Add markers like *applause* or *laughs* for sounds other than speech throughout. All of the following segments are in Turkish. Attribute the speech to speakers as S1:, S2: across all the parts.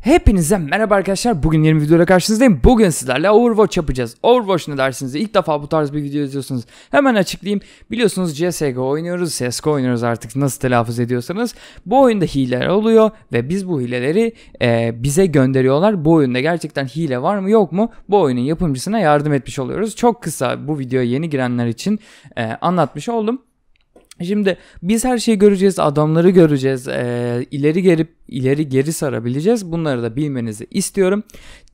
S1: Hepinize merhaba arkadaşlar. Bugün yeni videoyla karşınızdayım. Bugün sizlerle Overwatch yapacağız. Overwatch ne dersiniz? İlk defa bu tarz bir video izliyorsunuz. Hemen açıklayayım. Biliyorsunuz CSGO oynuyoruz, CSGO oynuyoruz artık nasıl telaffuz ediyorsanız. Bu oyunda hileler oluyor ve biz bu hileleri e, bize gönderiyorlar. Bu oyunda gerçekten hile var mı yok mu? Bu oyunun yapımcısına yardım etmiş oluyoruz. Çok kısa bu videoya yeni girenler için e, anlatmış oldum. Şimdi biz her şeyi göreceğiz, adamları göreceğiz, e, ileri geri ileri geri sarabileceğiz. Bunları da bilmenizi istiyorum.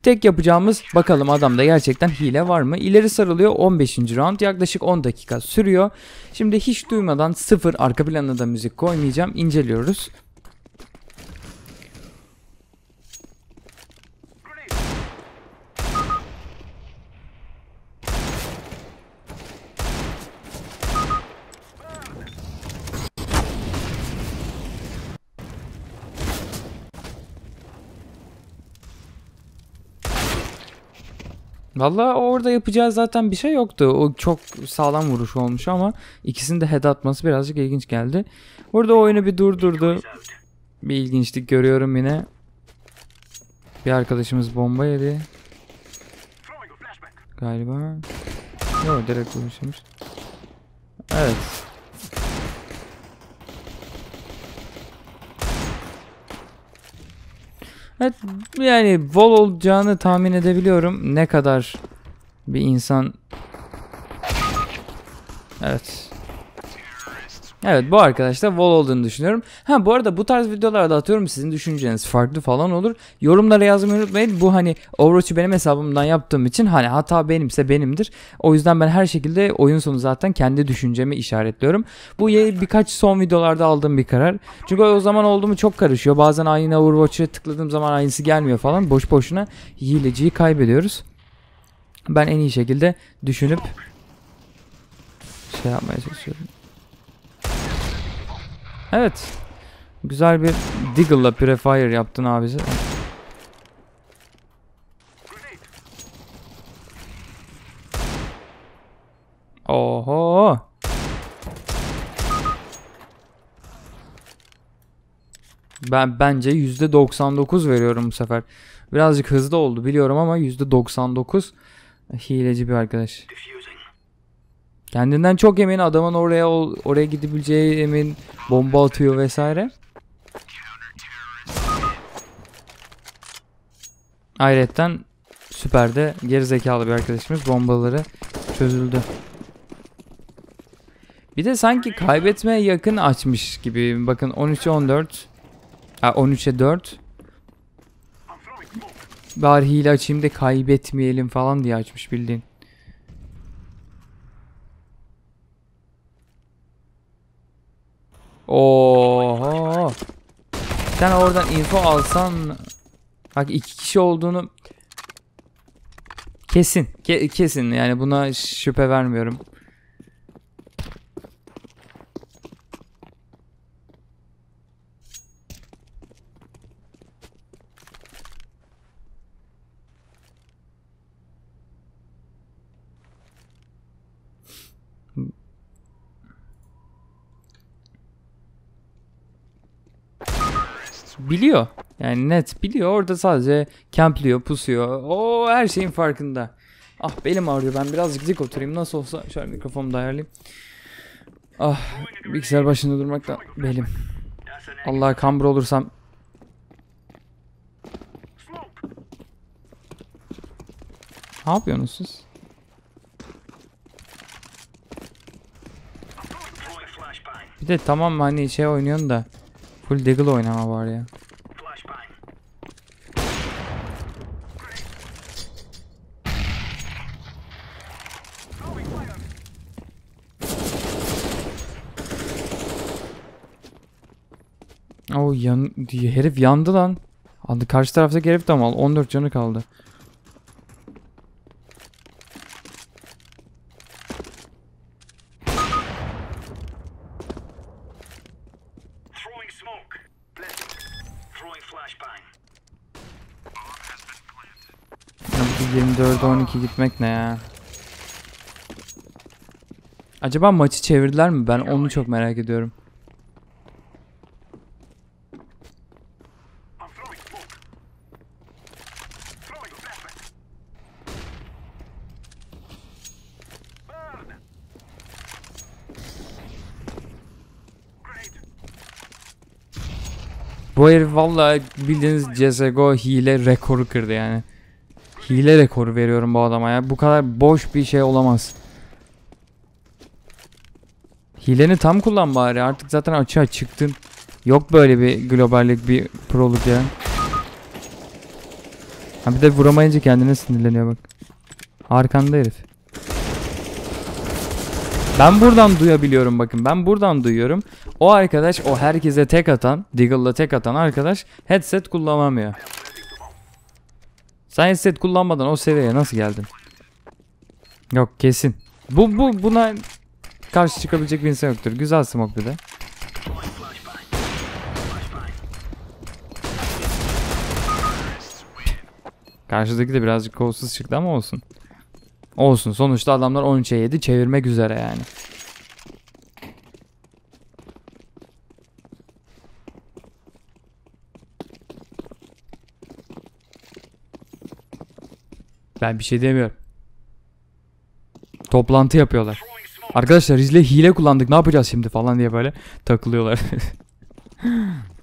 S1: Tek yapacağımız bakalım adamda gerçekten hile var mı? İleri sarılıyor 15. round yaklaşık 10 dakika sürüyor. Şimdi hiç duymadan sıfır arka planına müzik koymayacağım. İnceliyoruz. Valla orada yapacağı zaten bir şey yoktu. O çok sağlam vuruş olmuş ama ikisinin de head atması birazcık ilginç geldi. Burada oyunu bir durdurdu. Bir ilginçlik görüyorum yine. Bir arkadaşımız bomba yedi. Galiba. Yok direkt vurmuşmuş. Evet. Evet yani vol olacağını tahmin edebiliyorum. Ne kadar bir insan Evet. Evet bu arkadaşlar vol olduğunu düşünüyorum. Ha bu arada bu tarz videolarda atıyorum sizin düşünceniz farklı falan olur. Yorumlara yazmayı unutmayın. Bu hani Overwatch'u benim hesabımdan yaptığım için hani hata benimse benimdir. O yüzden ben her şekilde oyun sonu zaten kendi düşüncemi işaretliyorum. Bu birkaç son videolarda aldığım bir karar. Çünkü o zaman olduğumu çok karışıyor. Bazen aynı Overwatch'a tıkladığım zaman aynısı gelmiyor falan. Boş boşuna hileciyi kaybediyoruz. Ben en iyi şekilde düşünüp şey yapmaya çalışıyorum. Evet. Güzel bir Diggle'la Purifier yaptın abisi. Oho. Ben bence %99 veriyorum bu sefer. Birazcık hızlı oldu biliyorum ama %99 hileci bir arkadaş. Kendinden çok emin adamın oraya oraya gidebileceği emin bomba atıyor vesaire. Ayrıca süperde gerizekalı bir arkadaşımız bombaları çözüldü. Bir de sanki kaybetmeye yakın açmış gibi. Bakın 13'e 14. Ha 13'e 4. Bari hile açayım da kaybetmeyelim falan diye açmış bildiğin. Oho. Sen oradan info alsan bak iki kişi olduğunu kesin ke kesin yani buna şüphe vermiyorum. Biliyor. Yani net biliyor. Orada sadece campliyor, pusuyor. O her şeyin farkında. Ah belim ağrıyor. Ben birazcık dik oturayım. Nasıl olsa şöyle mikrofonumu da ayarlayayım. Ah bilgisayar başında durmak da belim. Allah kambur olursam. Ne yapıyorsunuz siz? Bir de tamam hani şey oynuyorsun da Full Deagle oynama var ya. O yan herif yandı lan. Adı karşı taraftaki herif de mal 14 canı kaldı. 12 gitmek ne ya? Acaba maçı çevirdiler mi? Ben onu çok merak ediyorum. Bu herif valla bildiğiniz CSGO hile rekoru kırdı yani. Hile rekoru veriyorum bu adama ya. Bu kadar boş bir şey olamaz. Hileni tam kullan bari. Artık zaten açığa çıktın. Yok böyle bir globallik bir proluk ya. Ha bir de vuramayınca kendine sinirleniyor bak. Arkanda herif. Ben buradan duyabiliyorum bakın. Ben buradan duyuyorum. O arkadaş o herkese tek atan, Deagle'la tek atan arkadaş headset kullanamıyor. Sen headset kullanmadan o seviyeye nasıl geldin? Yok kesin. Bu bu buna karşı çıkabilecek bir insan yoktur. Güzel smoke bir de. Karşıdaki de birazcık kolsuz çıktı ama olsun. Olsun. Sonuçta adamlar 13'e 7 çevirmek üzere yani. Ben bir şey demiyorum. Toplantı yapıyorlar. Arkadaşlar izle hile kullandık ne yapacağız şimdi falan diye böyle takılıyorlar. *laughs*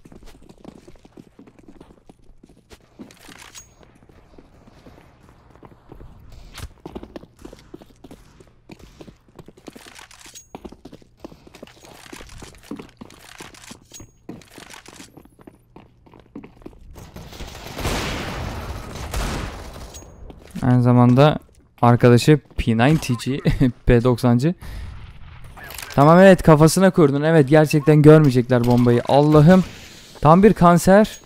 S1: Aynı zamanda arkadaşı P90'cı, *laughs* P90'cı. Tamam evet kafasına kurdun. Evet gerçekten görmeyecekler bombayı. Allah'ım. Tam bir kanser.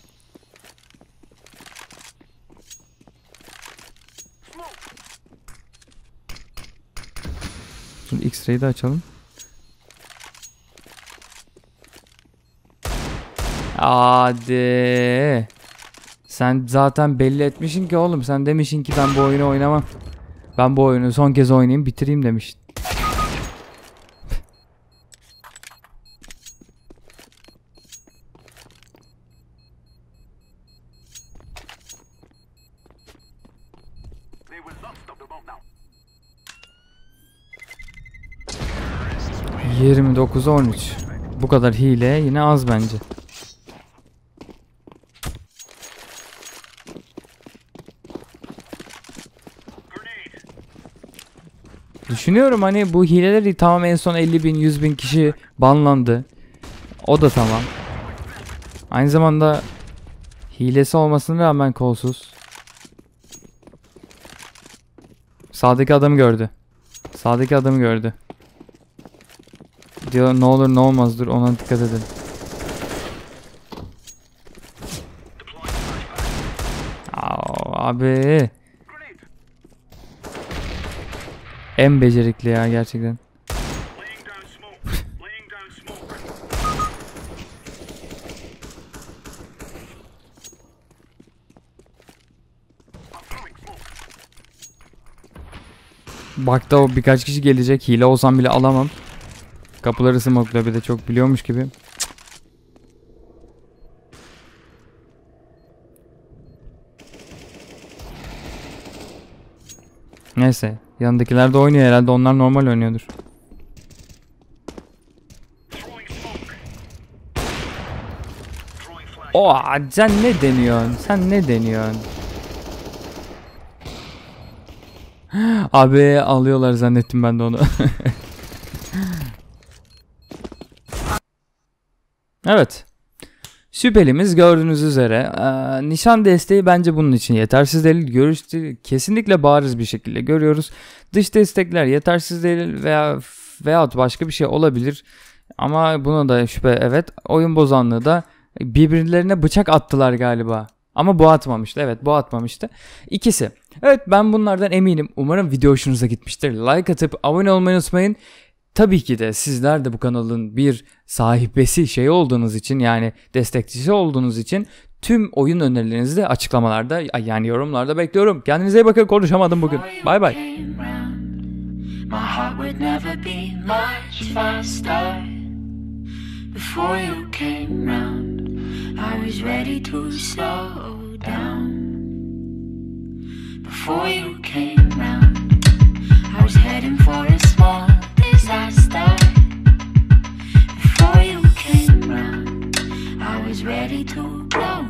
S1: Şimdi X-ray'i de açalım. Hadi. Sen zaten belli etmişsin ki oğlum. Sen demişsin ki ben bu oyunu oynamam. Ben bu oyunu son kez oynayayım bitireyim demiştin.
S2: Bomb now.
S1: 29'a 13. Bu kadar hile yine az bence. Düşünüyorum hani bu hileleri tamam en son 50 bin 100 bin kişi banlandı. O da tamam. Aynı zamanda hilesi olmasına rağmen kolsuz. Sağdaki adamı gördü. Sağdaki adamı gördü. Diyor ne olur ne olmaz dur ona dikkat edin. Aa, abi en becerikli ya gerçekten. Bak da o birkaç kişi gelecek. Hile olsam bile alamam. Kapıları smokla bir de çok biliyormuş gibi. Neyse. Yanındakiler de oynuyor herhalde. Onlar normal oynuyordur. O sen ne deniyorsun? Sen ne deniyorsun? *gasps* Abi alıyorlar zannettim ben de onu. *laughs* evet. Şüphelimiz gördüğünüz üzere eee, nişan desteği bence bunun için yetersiz değil. Görüştü kesinlikle bariz bir şekilde görüyoruz. Dış destekler yetersiz değil veya veyahut başka bir şey olabilir. Ama buna da şüphe evet. Oyun bozanlığı da birbirlerine bıçak attılar galiba. Ama bu atmamıştı. Evet bu atmamıştı. İkisi. Evet ben bunlardan eminim. Umarım video hoşunuza gitmiştir. Like atıp abone olmayı unutmayın. Tabii ki de sizler de bu kanalın bir sahibesi şey olduğunuz için yani destekçisi olduğunuz için tüm oyun önerilerinizi de açıklamalarda yani yorumlarda bekliyorum. Kendinize iyi bakın konuşamadım bugün. Bay bay.
S3: came round, my heart would never be much faster. Before you came round, I was ready to slow down. Before you came round, I was heading for a ready ready to blow me down.